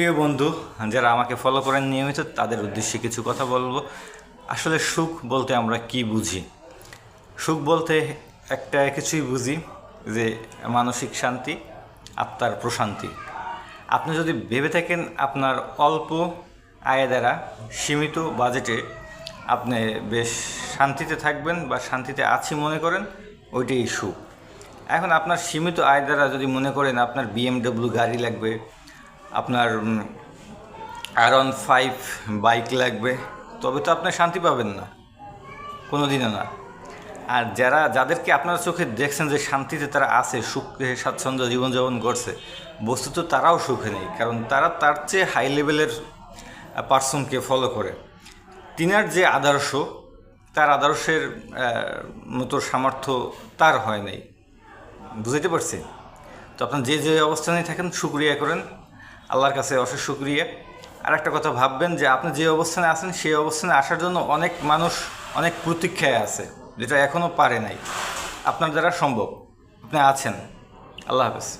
প্রিয় বন্ধু, যারা আমাকে ফলো করেন নিয়মিত, তাদের উদ্দেশ্যে কিছু কথা বলব। আসলে সুখ বলতে আমরা কি বুঝি? সুখ বলতে একটা কিছুই বুঝি যে মানসিক শান্তি, আত্মার প্রশান্তি। আপনি যদি ভেবে থাকেন আপনার অল্প আয় দ্বারা সীমিত বাজেটে আপনি বেশ শান্তিতে থাকবেন বা শান্তিতে আছি মনে করেন, ওইটাই সুখ। এখন আপনার সীমিত আয় দ্বারা যদি মনে করেন আপনার বিএমডব্লিউ গাড়ি লাগবে আপনার ওয়ান ফাইভ বাইক লাগবে। তবে তো আপনি শান্তি পাবেন না। কোনো দিনও না। আর যারা, যাদেরকে আপনার চোখে দেখছেন যে শান্তিতে তারা আছে, সুখে, স্বাচ্ছন্দ্য জীবনযাপন করছে, বস্তুত তারাও সুখে নেই। কারণ তারা তার চেয়ে হাই লেভেলের পার্সনকে ফলো করে। তিনার যে আদর্শ, তার আদর্শের মতো সামর্থ্য তার হয় নাই। বুঝতে পারছি? তো আপনার যে যে অবস্থানে থাকেন, শুক্রিয়া করেন। আল্লাহর কাছে অশেষ সুক্রিয়া আর একটা কথা ভাববেন যে আপনি যে অবস্থানে আছেন, সেই অবস্থানে আসার জন্য অনেক মানুষ অনেক প্রতীক্ষায় আছে, যেটা এখনও পারে নাই। আপনার দ্বারা সম্ভব। আপনি আছেন। আল্লাহ হাফেজ।